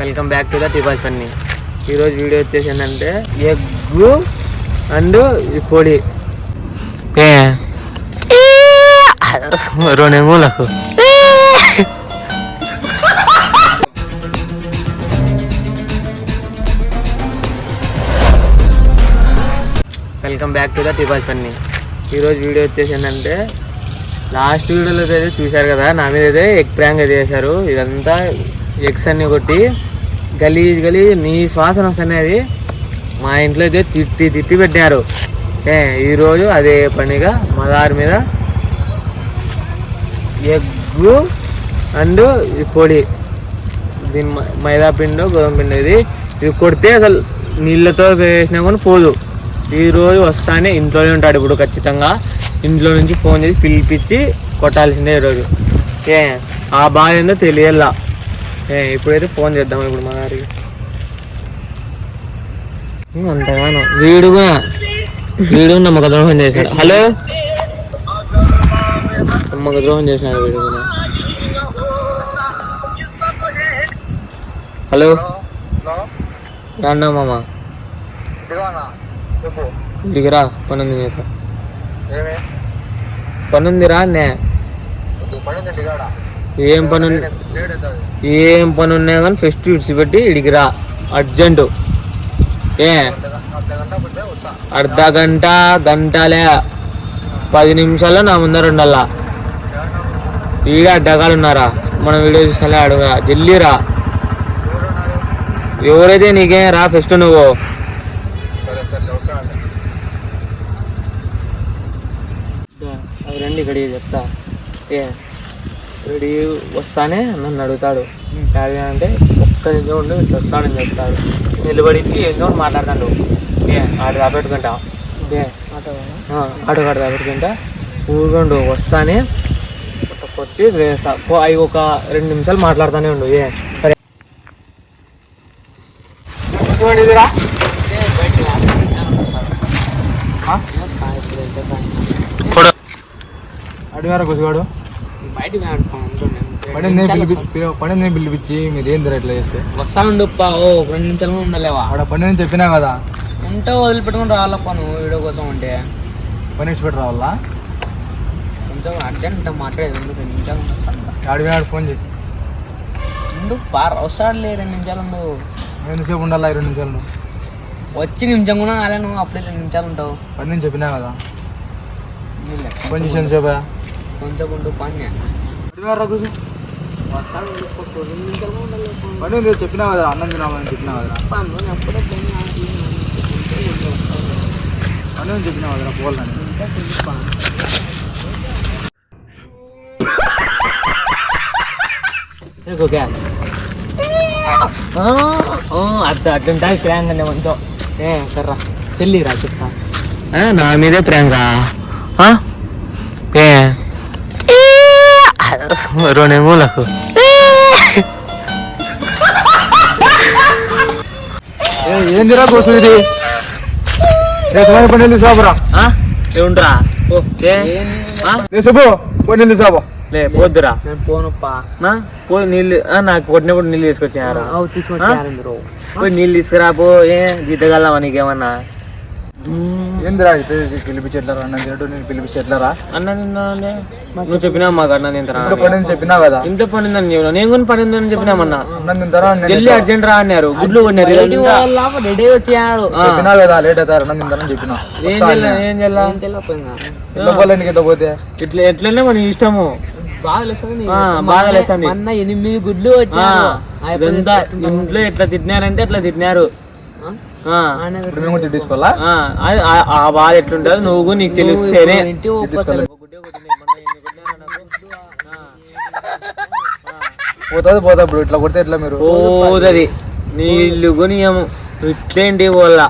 Welcome back to the టిపాస్ పన్ని ఈరోజు వీడియో వచ్చేసి ఏంటంటే ఎగ్ అండ్ పొడి ఏ? రెండు వెల్కమ్ బ్యాక్ టు ద టిపాస్ పన్ని ఈరోజు వీడియో వచ్చేసి ఏంటంటే లాస్ట్ వీడియోలో అయితే చూశారు కదా నా మీద అయితే ఎగ్ ప్రాంగ్ అయితే చేశారు. ఇదంతా ఎగ్స్ అన్ని కొట్టి గలీజ్ గలీజ్ నీ శ్వాసన అనేది మా ఇంట్లో అయితే తిట్టి తిట్టి పెట్టారు. ఏ ఈరోజు అదే పనిగా మదారి మీద ఎగ్గు అండ్ పొడి. దీని మైదా పిండి గోధుమ పిండి ఇది. ఇది కొడితే అసలు నీళ్ళతో వేసినా కానీ పోదు. ఈరోజు వస్తానే ఇంట్లోనే ఉంటాడు ఇప్పుడు ఖచ్చితంగా. ఇంట్లో నుంచి ఫోన్ చేసి పిలిపించి కొట్టాల్సిందే ఈరోజు. ఏ ఆ బాధ ఏందో తెలియల్లా ఏ ఇప్పుడైతే ఫోన్ చేద్దాం ఇప్పుడు మా గారికి. అంతగాను. వీడుగా వీడు నమ్మక ద్రోహం చేశాడు హలో? నమ్మక ద్రోహం చేసినాడు వీడు. హలో? అన్నా మామ పనుంది నీకు. ఏమి పనుందిరా అన్నే. ఏం పని ఏం పని ఉన్నా కానీ ఫెస్ట్ విడిచిపెట్టి ఇడిగిరా అర్జెంటు. ఏ? అర్ధ గంట గంటలే. పది నిమిషాల్లో నా ముందర ఉండాలా. ఈడ అడ్డగాలు ఉన్నారా? మనం వీడియో చూసాలే అడుగురా. జల్లీరా. ఎవరైతే నీకేం రా ఫెస్ట్ నువ్వు? అవి రండి ఇక్కడికి చెప్తా. ఏ రెడీ వస్తానే నన్ను అడుగుతాడు. డాడీ అంటే ఒక్క నిమిషం ఉండి ఇట్లా వస్తానని చెప్తాడు. నిలబడించి ఏందో మాట్లాడతాడు. ఏ ఆడు రాబెట్టుకుంటా. ఏ ఆటో కాడ రాబెట్టుకుంటా. ఊరుకోండు వస్తానే. వచ్చి అవి ఒక రెండు నిమిషాలు మాట్లాడుతూనే ఉండు. ఏ సరే. ఇదిరా. అడిగారా కొద్దిగాడు పడింది పిలిపించి మీరు ఏం తిరగట్లే చేస్తే? వస్తానుండు ఓ రెండు నిమిషాలు ఉండలేవా? ఆడ పని అని చెప్పినా కదా. ఉంటే వదిలిపెట్టుకుని రావాలప్ప నువ్వు వీడియో కోసం ఉంటే పని పెట్టి రావాలా? కొంచెం అర్జెంట్ మాట్లాడేది ఉండు రెండు నిమిషాలు ఉండు. అడిగినాడు ఫోన్ చేసి ఉండు పార వస్తాడులే రెండు నిమిషాలు ఉండు. ఎంతసేపు ఉండాలా ఇరవై నిమిషాలు? వచ్చి నిమిషం కూడా రాలే నువ్వు అప్పుడే రెండు నిమిషాలు ఉంటావు. పని అని చెప్పినా కదా. ఫోన్ చేసి కొంచెం ఉండు పని అడిగారా కూర్చో వస్తాడు ఉండు, ఒక్క రెండు నిమిషాలు కూడా ఉండాలి. పని ఉంది చెప్పినా కదా అన్నం తినామని చెప్పినా కదా అప్ప, నువ్వు అప్పుడే పని ఆగి, ఉంటే వస్తావు. పని అని చెప్పినా కదా పోవాలని ఉంటే పిలుపా. देखो क्या అర్థ అర్థంటాయి ప్రాంక్ అనే మనతో ఏ కర్రా చెల్లిరా చెప్తా నా మీదే ప్రాంక్ రెండు మూలకు ఏందిరా కోసం ఇది? రేపు పని వెళ్ళి సాబురా ఏముంటరా ఓ ఏ? ఆ? రేపు పని వెళ్ళి సాబు లే పోద్దురా. నేను పోనప్పా. పో నీళ్ళు ఆ, నాకు కొట్టినప్పుడు నీళ్ళు తీసుకొచ్చారా? తీసుకొచ్చారు పోయి నీళ్ళు తీసుకురా పో ఏ? గీతగలవా నీకేమన్నా? ఏందిరా అయితే? పిలిపించేట్లరా అన్నం తినట్టు నేను పిలిపించేట్లరా అన్న నువ్వు చెప్పినా మాకు అన్న తింటారా ఇంట్లో పని అని చెప్పినా కదా. ఇంట్లో పని ఉందని చెప్పినా. నేను కూడా పని ఉందని చెప్పినామన్నా అన్నం తింటారా? నేను జల్లి అర్జెంట్ రా అన్నారు. గుడ్లు కొన్నారు. రెడీ వచ్చారు. చెప్పినా కదా లేట్ అవుతారు. అన్నం తింటారని చెప్పిన ఏం చెల్లా ఏం చెల్లా కింద పోతే? ఇట్లా ఎట్లనే మన ఇష్టము? మొన్న ఎనిమిది గుడ్లు ఇంట్లో ఎట్లా తిట్టినారంటే అట్లా తిట్టినారు ఆ, ఇప్పుడు మేము కూడా తీసుకోవాలా? ఆ, బాధ ఎట్లుంటుందో నువ్వు నీకు తెలుస్తేనే. పోతుంది పోతా ఇప్పుడు ఇట్లా కొడితే ఎట్లా మీరు? పోదది నీళ్ళు కొనియము ఇట్లేంటి వాళ్ళ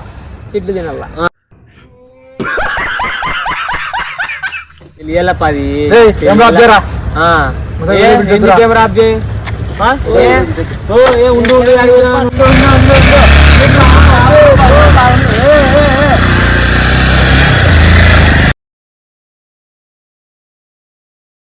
తిట్లు తినాల? తెలియాల పది. ఎందుకేం చేయి? ఉండు,